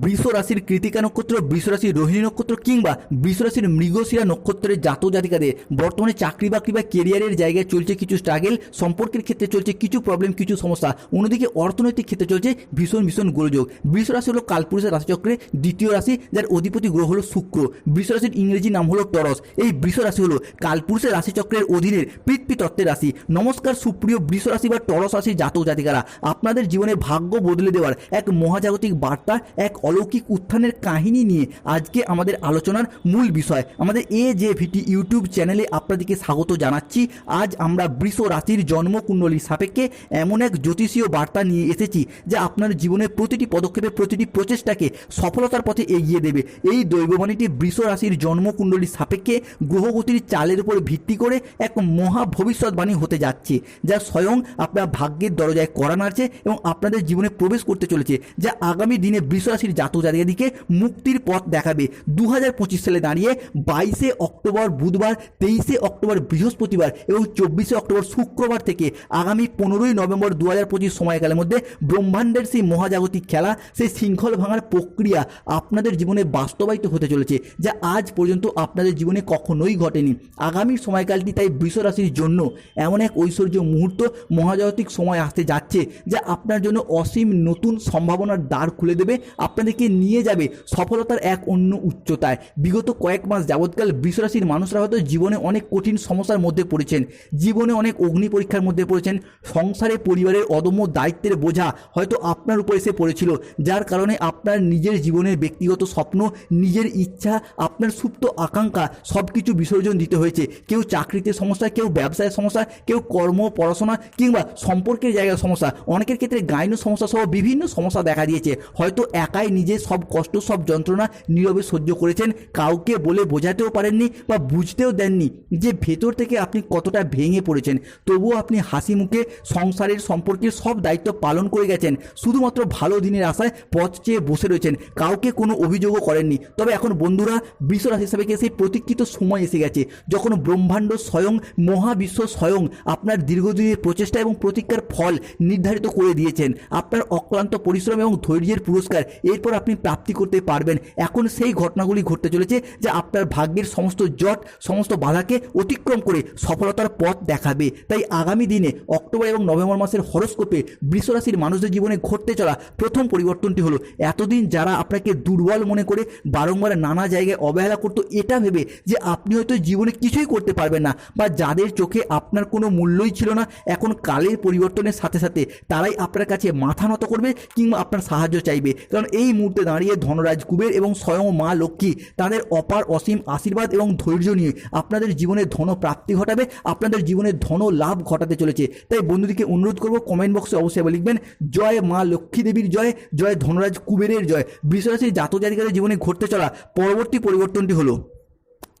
বৃষ রাশির কৃতিকা নক্ষত্র বৃষ রাশির রোহিণী নক্ষত্র কিংবা বৃষ রাশির মৃগশিরা নক্ষত্রের জাত জাতিকাদের, বর্তমানে চাকরি বাকরি বা কেরিয়ারের জায়গায় চলছে কিছু স্ট্রাগেল সম্পর্কের ক্ষেত্রে চলছে কিছু প্রবলেম কিছু সমস্যা, অন্যদিকে অর্থনৈতিক ক্ষেত্রে চলছে ভীষণ ভীষণ গোলযোগ। বৃষ রাশি হলো কালপুরুষের রাশিচক্রে দ্বিতীয় রাশি, যার অধিপতি গ্রহ হলো শুক্র। বৃষ রাশির ইংরেজি নাম হলো টরস। এই বৃষ রাশি হলো কালপুরুষের রাশিচক্রের অধীনের তত্ত্বের রাশি। নমস্কার সুপ্রিয় বৃষ রাশি বা টরস রাশির জাতক জাতিকারা। আপনাদের জীবনে ভাগ্য বদলে দেওয়ার এক মহাজাগতিক বার্তা, এক অলৌকিক উত্থানের কাহিনী নিয়ে আজকে আমাদের আলোচনার মূল বিষয়। আমাদের এ যে ভিটি ইউটিউব চ্যানেলে আপনাদেরকে স্বাগত জানাচ্ছি। আজ আমরা বৃষ রাশির জন্মকুণ্ডলীর সাপেক্ষে এমন এক জ্যোতিষীয় বার্তা নিয়ে এসেছি, যা আপনার জীবনের প্রতিটি পদক্ষেপে, প্রতিটি প্রচেষ্টাকে সফলতার পথে এগিয়ে দেবে। এই দৈববাণীটি বৃষ রাশির জন্মকুণ্ডলীর সাপেক্ষে গ্রহগতির চালের উপর ভিত্তি করে এক মহা ভবিষ্যৎবাণী হতে যাচ্ছে, যা স্বয়ং আপনার ভাগ্যের দরজায় করা নাড়ছে এবং আপনাদের জীবনে প্রবেশ করতে চলেছে, যা আগামী দিনে বৃষ রাশির জাতক জাতিকাদিকে মুক্তির পথ দেখাবে। দু হাজার পঁচিশ সালে দাঁড়িয়ে বাইশে অক্টোবর বুধবার, তেইশে অক্টোবর বৃহস্পতিবার এবং চব্বিশে অক্টোবর শুক্রবার থেকে আগামী পনেরোই নভেম্বর দু হাজার পঁচিশ সময়কালের মধ্যে ব্রহ্মাণ্ডের সেই মহাজাগতিক খেলা, সেই শৃঙ্খল ভাঙার প্রক্রিয়া আপনাদের জীবনে বাস্তবায়িত হতে চলেছে, যা আজ পর্যন্ত আপনাদের জীবনে কখনোই ঘটেনি। আগামী সময়কালটি তাই বৃষ রাশির জন্য এমন এক ঐশ্বর্য মুহূর্ত, মহাজাগতিক সময় আসতে যাচ্ছে, যা আপনার জন্য অসীম নতুন সম্ভাবনার দ্বার খুলে দেবে। আপনাদেরকে নিয়ে যাবে সফলতার এক অন্য উচ্চতায়। বিগত কয়েক মাস যাবৎকাল বৃষরাশির মানুষরা হয়তো জীবনে অনেক কঠিন সমস্যার মধ্যে পড়েছেন, জীবনে অনেক অগ্নি পরীক্ষার মধ্যে পড়েছেন, সংসারে, পরিবারের অদম্য দায়িত্বের বোঝা হয়তো আপনার উপর এসে পড়েছিল, যার কারণে আপনার নিজের জীবনের ব্যক্তিগত স্বপ্ন, নিজের ইচ্ছা, আপনার সুপ্ত আকাঙ্ক্ষা সব কিছু বিসর্জন দিতে হয়েছে। কেউ চাকরিতে সমস্যা, কেউ ব্যবসায় সমস্যা, কেউ কর্ম, পড়াশোনা কিংবা সম্পর্কের জায়গায় সমস্যা। অনেকের ক্ষেত্রে গাইনো সমস্যা সহ বিভিন্ন সমস্যা দেখা দিয়েছে। হয়তো একাই নিজে সব কষ্ট, সব যন্ত্রণা নীরবে সহ্য করেছেন। কাউকে বলে বোঝাতেও পারেননি বা বুঝতেও দেননি যে ভেতর থেকে আপনি কতটা ভেঙে পড়েছেন। তবুও আপনি হাসি মুখে সংসারের সম্পর্কের সব দায়িত্ব পালন করে গেছেন। শুধুমাত্র ভালো দিনের আশায় পথ চেয়ে বসে রয়েছেন। কাউকে কোনো অভিযোগও করেননি। তবে এখন বন্ধুরা বিশ্ব রাশি সেই প্রতীক্ষিত সময় এসে গেছে, যখন ব্রহ্মাণ্ড স্বয়ং, মহাবিশ্ব স্বয়ং আপনার দীর্ঘদিনের প্রচেষ্টা এবং প্রতীক্ষার ফল নির্ধারিত করে দিয়েছেন। আপনার অক্লান্ত পরিশ্রম এবং ধৈর্যের পুরস্কার এরপর আপনি প্রাপ্তি করতে পারবেন। এখন সেই ঘটনাগুলি ঘটতে চলেছে যা আপনার ভাগ্যের সমস্ত জট, সমস্ত বাধাকে অতিক্রম করে সফলতার পথ দেখাবে। তাই আগামী দিনে অক্টোবর এবং নভেম্বর মাসের হরস্কোপে বৃষরাশির মানুষদের জীবনে ঘটতে চলা প্রথম পরিবর্তনটি হলো, এতদিন যারা আপনাকে দুর্বল মনে করে বারংবার নানা জায়গায় অবহেলা করতো, এটা ভেবে যে আপনি হয়তো জীবনে কিছুই করতে পারবেন না বা যাদের চোখে আপনার কোনো মূল্যই ছিল না, এখন কালের পরিবর্তনের সাথে সাথে তারাই আপনার কাছে মাথা নত করবে কিংবা আপনার সাহায্য চাইবে। কারণ এই মুহূর্তে দাঁড়িয়ে ধনরাজ কুবের এবং স্বয়ং মা লক্ষ্মী তাদের অপার অসীম আশীর্বাদ এবং ধৈর্য নিয়ে আপনাদের জীবনে ধন প্রাপ্তি ঘটাবে, আপনাদের জীবনে ধন লাভ ঘটাতে চলেছে। তাই বন্ধুদেরকে অনুরোধ করব কমেন্ট বক্সে অবশ্যই লিখবেন, জয় মা লক্ষ্মী দেবীর জয় জয় ধনরাজ কুবেরের জয়। বৃষরাশির জাতক জাতিকাদের জীবনে ঘটতে চলা পরবর্তী পরিবর্তনটি হলো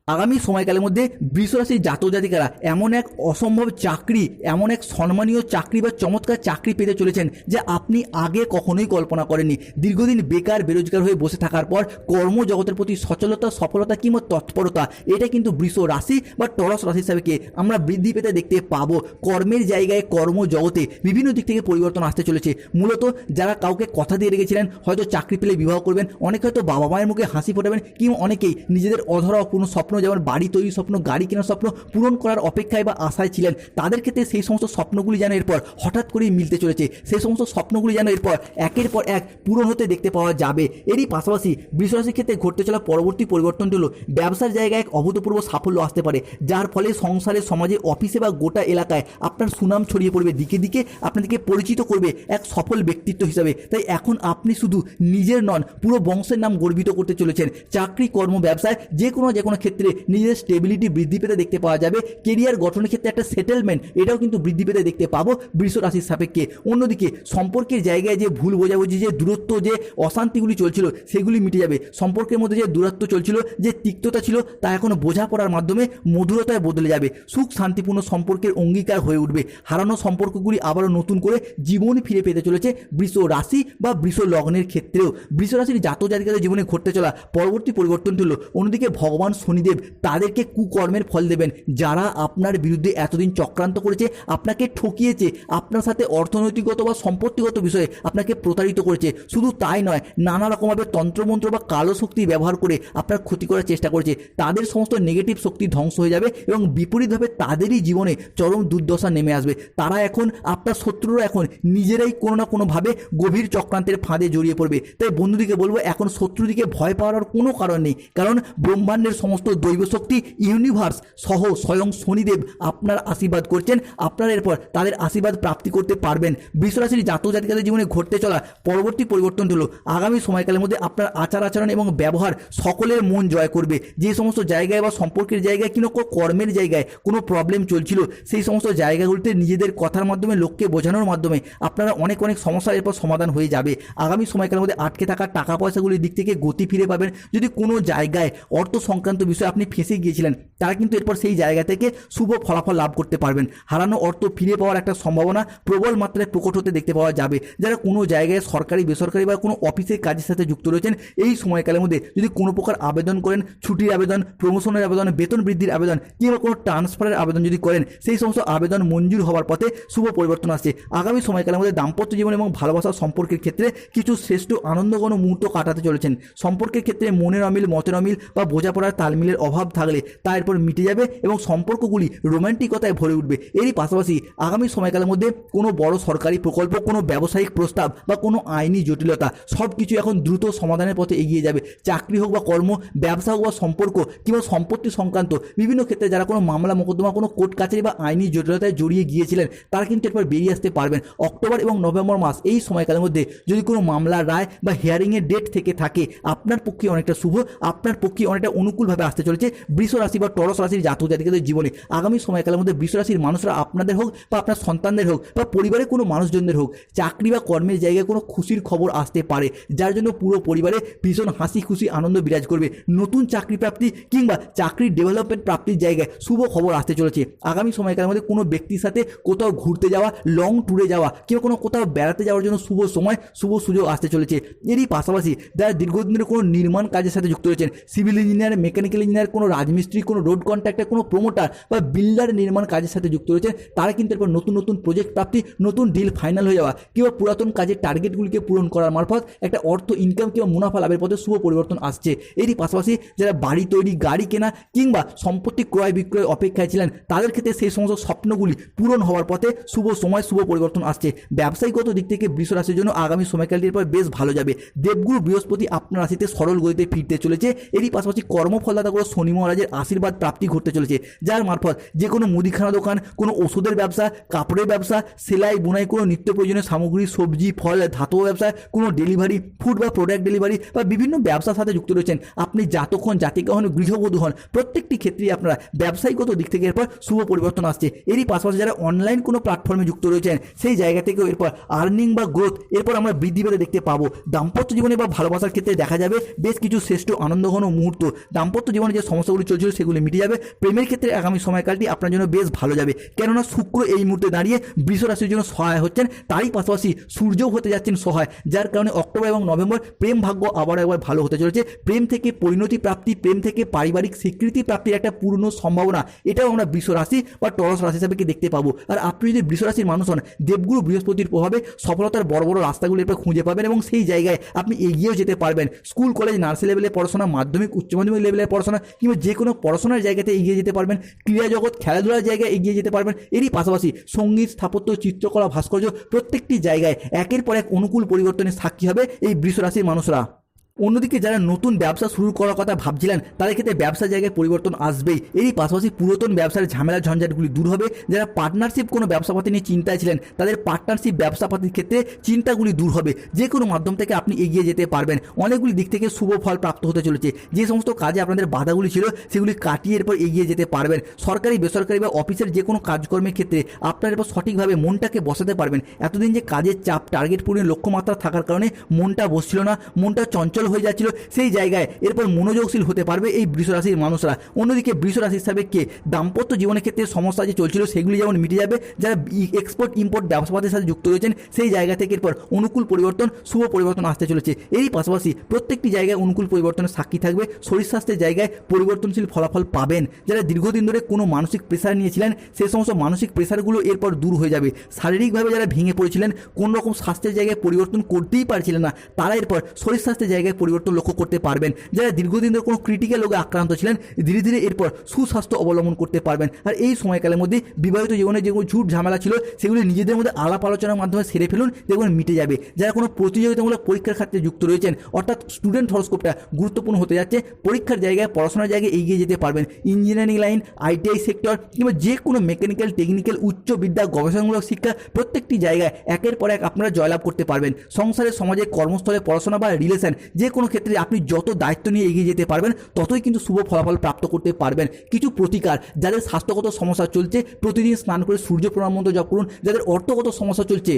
আগামী সময়কালের মধ্যে বৃষরাশির জাতক জাতিকারা এমন এক অসম্ভব চাকরি, এমন এক সম্মানীয় চাকরি বা চমৎকার চাকরি পেতে চলেছেন যে আপনি আগে কখনোই কল্পনা করেননি। দীর্ঘদিন বেকার, বেরোজগার হয়ে বসে থাকার পর কর্মজগতের প্রতি সচলতা, সফলতা কিংবা তৎপরতা, এটা কিন্তু বৃষ রাশি বা টরস রাশি হিসাবে আমরা বৃদ্ধি পেতে দেখতে পাবো। কর্মের জায়গায় কর্মজগতে বিভিন্ন দিক থেকে পরিবর্তন আসতে চলেছে। মূলত যারা কাউকে কথা দিয়ে রেখেছিলেন, হয়তো চাকরি পেলে বিবাহ করবেন, অনেকে হয়তো বাবা মায়ের মুখে হাসি ফোটাবেন কিংবা অনেকেই নিজেদের অধরা কোনো স্বপ্ন যেমন বাড়ি তৈরির স্বপ্ন, গাড়ি কেনার স্বপ্ন পূরণ করার অপেক্ষায় বা আশায় ছিলেন। তাদের ক্ষেত্রে সেই সমস্ত স্বপ্নগুলি যেন এরপর হঠাৎ করেই মিলতে চলেছে। সেই সমস্ত স্বপ্নগুলি যেন এরপর একের পর এক পূরণ হতে দেখতে পাওয়া যাবে। এরই পাশাপাশি বৃষরাশির ক্ষেত্রে ঘটতে চলা পরবর্তী পরিবর্তনটি হলো, ব্যবসার জায়গায় এক অভূতপূর্ব সাফল্য আসতে পারে, যার ফলে সংসারে, সমাজে, অফিসে বা গোটা এলাকায় আপনার সুনাম ছড়িয়ে পড়বে। দিকে দিকে আপনাদেরকে পরিচিত করবে এক সফল ব্যক্তিত্ব হিসাবে। তাই এখন আপনি শুধু নিজের নন, পুরো বংশের নাম গর্বিত করতে চলেছেন। চাকরি, কর্ম, ব্যবসায় যে কোনো যে কোনো ক্ষেত্রে নিজের স্টেবিলিটি বৃদ্ধি পেতে দেখতে পাওয়া যাবে। কেরিয়ার গঠনের ক্ষেত্রে একটা সেটেলমেন্ট এটাও কিন্তু বৃদ্ধি পেতে দেখতে পাবো বৃষ রাশির সাপেক্ষে। অন্যদিকে, সম্পর্কের জায়গায় যে ভুল বোঝাবুঝি, যে দূরত্ব, যে অশান্তিগুলি চলছিল, সেগুলি মিটে যাবে। সম্পর্কের মধ্যে যে দূরত্ব চলছিল, যে তিক্ততা ছিল, তা এখন বোঝাপড়ার মাধ্যমে মধুরতায় বদলে যাবে। সুখ শান্তিপূর্ণ সম্পর্কের অঙ্গীকার হয়ে উঠবে। হারানো সম্পর্কগুলি আবারও নতুন করে জীবন ফিরে পেতে চলেছে বৃষ রাশি বা বৃষ লগ্নের ক্ষেত্রেও। বৃষ রাশির জাতক জাতিকাদের জীবনে ঘটতে চলা পরবর্তী পরিবর্তন হলো, অন্যদিকে ভগবান শনিদেব শনিদেব তাদেরকে কুকর্মের ফল দেবেন। যারা আপনার বিরুদ্ধে এতদিন চক্রান্ত করেছে, আপনাকে ঠকিয়েছে, আপনার সাথে অর্থনৈতিকগত বা সম্পত্তিগত বিষয়ে আপনাকে প্রতারিত করেছে। শুধু তাই নয়, নানা রকমভাবে তন্ত্রমন্ত্র বা কালো শক্তি ব্যবহার করে আপনার ক্ষতি করার চেষ্টা করেছে। তাদের সমস্ত নেগেটিভ শক্তি ধ্বংস হয়ে যাবে এবং বিপরীতভাবে তাদেরই জীবনে চরম দুর্দশা নেমে আসবে। তারা এখন, আপনার শত্রুরা এখন নিজেরাই কোনো না কোনোভাবে গভীর চক্রান্তের ফাঁদে জড়িয়ে পড়বে। তাই বন্ধুদিকে বলব, এখন শত্রুদিকে ভয় পাওয়ার কোনো কারণ নেই। কারণ ব্রহ্মাণ্ডের সমস্ত দৈব শক্তি ইউনিভার্স সহ স্বয়ং শনিদেব আপনার আশীর্বাদ করছেন। আপনারা এরপর তাদের আশীর্বাদ প্রাপ্তি করতে পারবেন। বিশ্বরাশির জাতক জাতিকাদের জীবনে ঘটতে চলা পরবর্তী পরিবর্তন হলো আগামী সময়কালের মধ্যে আপনার আচার আচরণ এবং ব্যবহার সকলের মন জয় করবে। যে সমস্ত জায়গায় বা সম্পর্কের জায়গায় কিংবা কোনো কর্মের জায়গায় কোনো প্রবলেম চলছিল, সেই সমস্ত জায়গাগুলিতে নিজেদের কথার মাধ্যমে, লোককে বোঝানোর মাধ্যমে আপনারা অনেক অনেক সমস্যার এরপর সমাধান হয়ে যাবে। আগামী সময়কালের মধ্যে আটকে থাকা টাকা পয়সাগুলির দিক থেকে গতি ফিরে পাবেন। যদি কোনো জায়গায় অর্থ সংক্রান্ত বিষয়ে আপনি ফেঁসে গিয়েছিলেন, তারা কিন্তু এরপর সেই জায়গা থেকে শুভ ফলাফল লাভ করতে পারবেন। হারানো অর্থ ফিরে পাওয়ার একটা সম্ভাবনা প্রবল মাত্রায় প্রকট হতে দেখতে পাওয়া যাবে। যারা কোনো জায়গায় সরকারি, বেসরকারি বা কোনো অফিসের কাজের সাথে যুক্ত রয়েছেন, এই সময়কালের মধ্যে যদি কোনো প্রকার আবেদন করেন, ছুটির আবেদন প্রমোশনের আবেদন, বেতন বৃদ্ধির আবেদন কিংবা কোনো ট্রান্সফারের আবেদন যদি করেন, সেই সমস্ত আবেদন মঞ্জুর হওয়ার পথে শুভ পরিবর্তন আসছে। আগামী সময়কালের মধ্যে দাম্পত্য জীবন এবং ভালোবাসা সম্পর্কের ক্ষেত্রে কিছু শ্রেষ্ঠ আনন্দঘন মুহূর্ত কাটাতে চলেছেন। সম্পর্কের ক্ষেত্রে মনের অমিল, মতের অমিল বা বোঝাপড়ার তালমিলের অভাব থাকলে তা এরপর মিটে যাবে এবং সম্পর্কগুলি রোমান্টিকতায় ভরে উঠবে। এরই পাশাপাশি আগামী সময়কালের মধ্যে কোনো বড় সরকারি প্রকল্প, কোনো ব্যবসায়িক প্রস্তাব বা কোনো আইনি জটিলতা সব কিছু এখন দ্রুত সমাধানের পথে এগিয়ে যাবে। চাকরি হোক বা কর্ম, ব্যবসা হোক বা সম্পর্ক কিংবা সম্পত্তি সংক্রান্ত বিভিন্ন ক্ষেত্রে যারা কোনো মামলা, মোকদ্দমা, কোনো কোর্ট কাছারি বা আইনি জটিলতায় জড়িয়ে গিয়েছিলেন, তারা কিন্তু এরপর বেরিয়ে আসতে পারবেন। অক্টোবর এবং নভেম্বর মাস এই সময়কালের মধ্যে যদি কোনো মামলার রায় বা হিয়ারিংয়ের ডেট থেকে থাকে, আপনার পক্ষে অনেকটা শুভ, আপনার পক্ষে অনেকটা অনুকূলভাবে আসতে চলেছে। বৃষ রাশি বা টরস রাশির জাতক জাতিকাদের জীবনে আগামী সময়কালের মধ্যে বৃষ রাশির মানুষরা আপনাদের হোক বা আপনার সন্তানদের হোক বা পরিবারের কোনো মানুষজনদের হোক, চাকরি বা কর্মের জায়গায় কোনো খুশির খবর আসতে পারে, যার জন্য পুরো পরিবারে ভীষণ হাসি খুশি আনন্দ বিরাজ করবে। নতুন চাকরি প্রাপ্তি কিংবা চাকরির ডেভেলপমেন্ট প্রাপ্তির জায়গায় শুভ খবর আসতে চলেছে। আগামী সময়কালের মধ্যে কোনো ব্যক্তির সাথে কোথাও ঘুরতে যাওয়া লং ট্যুরে যাওয়া কিংবা কোনো কোথাও বেড়াতে যাওয়ার জন্য শুভ সময়, শুভ সুযোগ আসতে চলেছে। এরই পাশাপাশি যারা দীর্ঘদিন ধরে কোনো নির্মাণ কাজের সাথে যুক্ত রয়েছেন সিভিল ইঞ্জিনিয়ার মেকানিক্যাল ইঞ্জিনিয়ার কোনো রাজমিস্ত্রি, কোনো রোড কন্ট্রাক্টর, কোনো প্রমোটার বা বিল্ডার নির্মাণ কাজের সাথে যুক্ত রয়েছেন, তারা কিন্তু এরপর নতুন নতুন প্রজেক্ট প্রাপ্তি, নতুন ডিল ফাইনাল হয়ে যাওয়া কিংবা পুরাতন কাজের টার্গেটগুলিকে পূরণ করার মারফত একটা অর্থ ইনকাম কিংবা মুনাফা লাভের পথে শুভ পরিবর্তন আসছে। এরই পাশাপাশি যারা বাড়ি তৈরি, গাড়ি কেনা কিংবা সম্পত্তি ক্রয় বিক্রয় অপেক্ষায় ছিলেন, তাদের ক্ষেত্রে সেই সমস্ত স্বপ্নগুলি পূরণ হওয়ার পথে শুভ সময়, শুভ পরিবর্তন আসছে। ব্যবসায়িকগত দিক থেকে বৃষ রাশির জন্য আগামী সময়কালটির পর বেশ ভালো যাবে। দেবগুরু বৃহস্পতি আপনার রাশিতে সরল গতিতে ফিরতে চলেছে। এরই পাশাপাশি কর্মফলদাতাগুলো শনি মহারাজের আশীর্বাদ প্রাপ্তি ঘটতে চলেছে। যার মারফত যে কোনো মুদিখানা দোকান, কোনো ওষুধের ব্যবসা, কাপড়ের ব্যবসা, সেলাই, বুনাই, কোনো নিত্য প্রয়োজনীয় সামগ্রী, সবজি, ফল, ধাতব ব্যবসা, কোনো ডেলিভারি, ফুড বা প্রোডাক্ট ডেলিভারি বা বিভিন্ন ব্যবসার সাথে যুক্ত রয়েছেন। আপনি হন, জাতিকা হন, গৃহবধূ হন, প্রত্যেকটি ক্ষেত্রেই আপনারা ব্যবসায়িকগত দিক থেকে এরপর শুভ পরিবর্তন আসছে। এরই পাশাপাশি যারা অনলাইন কোনো প্ল্যাটফর্মে যুক্ত রয়েছেন, সেই জায়গা থেকেও এরপর আর্নিং বা গ্রোথ এরপর আমরা বৃদ্ধি পেতে দেখতে পাবো। দাম্পত্য জীবনে বা ভালোবাসার ক্ষেত্রে দেখা যাবে, বেশ কিছু শ্রেষ্ঠ আনন্দঘন মুহূর্ত। দাম্পত্য জীবনে যে সমস্যাগুলি চলছিল সেগুলি মিটে যাবে। প্রেমের ক্ষেত্রে আগামী সময়কালটি আপনার জন্য বেশ ভালো যাবে। কেননা শুক্র এই মুহূর্তে দাঁড়িয়ে বৃষ রাশির জন্য সহায় হচ্ছেন। তারই পাশাপাশি সূর্যও হতে যাচ্ছেন সহায়, যার কারণে অক্টোবর এবং নভেম্বর প্রেম ভাগ্য আবার একবার ভালো হতে চলেছে। প্রেম থেকে পরিণতি প্রাপ্তি, প্রেম থেকে পারিবারিক স্বীকৃতি প্রাপ্তির একটা পূর্ণ সম্ভাবনা, এটাও আমরা বৃষ রাশি বা টরস রাশি হিসাবে দেখতে পাবো। আর আপনি যদি বৃষ রাশির মানুষ হন, দেবগুরু বৃহস্পতির প্রভাবে সফলতার বড় বড় রাস্তাগুলি এরপর খুঁজে পাবেন এবং সেই জায়গায় আপনি এগিয়েও যেতে পারবেন। স্কুল, কলেজ নার্সারি লেভেলে পড়াশোনা, মাধ্যমিক, উচ্চ মাধ্যমিক লেভেলের পড়াশোনা কিংবা যে কোনো পড়াশোনার জায়গাতে এগিয়ে যেতে পারবেন, ক্রীড়া জগৎ, খেলাধুলার জায়গায় এগিয়ে যেতে পারবেন, এরই পাশাপাশি সংগীত, স্থাপত্য, চিত্রকলা, ভাস্কর্য প্রত্যেকটি জায়গায় একের পর এক অনুকূল পরিবর্তনের সাক্ষী হবে এই বৃষ রাশির মানুষরা। অন্যদিকে যারা নতুন ব্যবসা শুরু করার কথা ভাবছিলেন, তাদের ক্ষেত্রে ব্যবসা জায়গায় পরিবর্তন আসবেই। এরই পাশাপাশি পুরাতন ব্যবসার ঝামেলা, ঝঞ্ঝাটগুলি দূর হবে। যারা পার্টনারশিপ কোনো ব্যবসাপাতি নিয়ে চিন্তায় ছিলেন, তাদের পার্টনারশিপ ব্যবসাপাতির ক্ষেত্রে চিন্তাগুলি দূর হবে। যে কোনো মাধ্যম থেকে আপনি এগিয়ে যেতে পারবেন। অনেকগুলি দিক থেকে শুভ ফল প্রাপ্ত হতে চলেছে। যে সমস্ত কাজে আপনাদের বাধাগুলি ছিল, সেগুলি কাটিয়ে এরপর এগিয়ে যেতে পারবেন। সরকারি, বেসরকারি বা অফিসের যে কোনো কাজকর্মের ক্ষেত্রে আপনার এরপর সঠিকভাবে মনটাকে বসাতে পারবেন। এতদিন যে কাজের চাপ টার্গেট পূরণের লক্ষ্যমাত্রা থাকার কারণে মনটা বসছিল না, মনটা চঞ্চল চঞ্চল হয়ে যাচ্ছিল সেই জায়গায়। এরপর মনোযোগশীল হতে পারবে এই বৃষরাশির মানুষরা। অন্যদিকে বৃষরাশি হিসাবে কে? দাম্পত্য জীবনের ক্ষেত্রে সমস্যা যে চলছিল সেগুলি যেমন মিটে যাবে, যারা এক্সপোর্ট ইম্পোর্ট ব্যবসাপাতের সাথে যুক্ত রয়েছেন, সেই জায়গা থেকে এরপর অনুকূল পরিবর্তন, শুভ পরিবর্তন আসতে চলেছে। এরই পাশাপাশি প্রত্যেকটি জায়গায় অনুকূল পরিবর্তনের সাক্ষী থাকবে। শরীর স্বাস্থ্যের জায়গায় পরিবর্তনশীল ফলাফল পাবেন। যারা দীর্ঘদিন ধরে কোনো মানসিক প্রেশার নিয়েছিলেন সেই সমস্ত মানসিক প্রেশারগুলো এরপর দূর হয়ে যাবে। শারীরিকভাবে যারা ভেঙে পড়েছিলেন কোনো রকম স্বাস্থ্যের জায়গায় পরিবর্তন করতেই পারছিলেন না, তারা এরপর শরীর স্বাস্থ্যের জায়গায় পরিবর্তন লক্ষ্য করতে পারবেন। যারা দীর্ঘদিন ধরে কোনো ক্রিটিক্যাল রোগে আক্রান্ত ছিলেন, ধীরে ধীরে এরপর সুস্বাস্থ্য অবলম্বন করতে পারবেন। আর এই সময়কালের মধ্যে বিবাহিত জীবনে যেগুলো ঝুট ঝামেলা ছিল, সেগুলি নিজেদের মধ্যে আলাপ আলোচনার মাধ্যমে সেরে ফেলুন দেখবেন মিটে যাবে। যারা কোনো প্রতিযোগিতামূলক পরীক্ষার ক্ষেত্রে যুক্ত রয়েছেন, অর্থাৎ স্টুডেন্ট হরস্কোপটা গুরুত্বপূর্ণ হতে যাচ্ছে, পরীক্ষার জায়গায়, পড়াশোনার জায়গায় এগিয়ে যেতে পারবেন। ইঞ্জিনিয়ারিং লাইন আইটিআই সেক্টর কিংবা যে কোনো মেকানিক্যাল টেকনিক্যাল উচ্চ বিদ্যা, গবেষণামূলক শিক্ষা প্রত্যেকটি জায়গায় একের পর এক আপনারা জয়লাভ করতে পারবেন। সংসারে, সমাজে, কর্মস্থলে পড়াশোনা বা রিলেশন যে কোনো ক্ষেত্রে আপনি যত দায়িত্ব নিয়ে এগিয়ে যেতে পারবেন, ততই কিন্তু শুভ ফলাফল প্রাপ্ত করতে পারবেন। কিছু প্রতিকার, যাদের স্বাস্থ্যগত সমস্যা চলছে, প্রতিদিন স্নান করে সূর্য প্রণাম মন্ত্র জপ করুন। যাদের অর্থগত সমস্যা চলছে,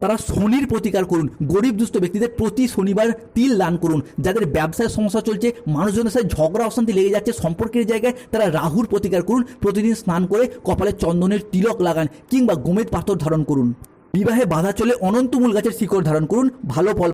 তারা শনির প্রতিকার করুন। গরিব দুস্থ ব্যক্তিদের প্রতি শনিবার তিল দান করুন। যাদের ব্যবসায় সমস্যা চলছে, মানুষজনের সাথে ঝগড়া অশান্তি লেগে যাচ্ছে, সম্পর্কের জায়গায় তারা রাহুর প্রতিকার করুন। প্রতিদিন স্নান করে কপালে চন্দনের তিলক লাগান, কিংবা গোমেদ পাথর ধারণ করুন। বিবাহে বাধা চলে অনন্তমূল গাছের শিকড় ধারণ করুন। ভালো ফল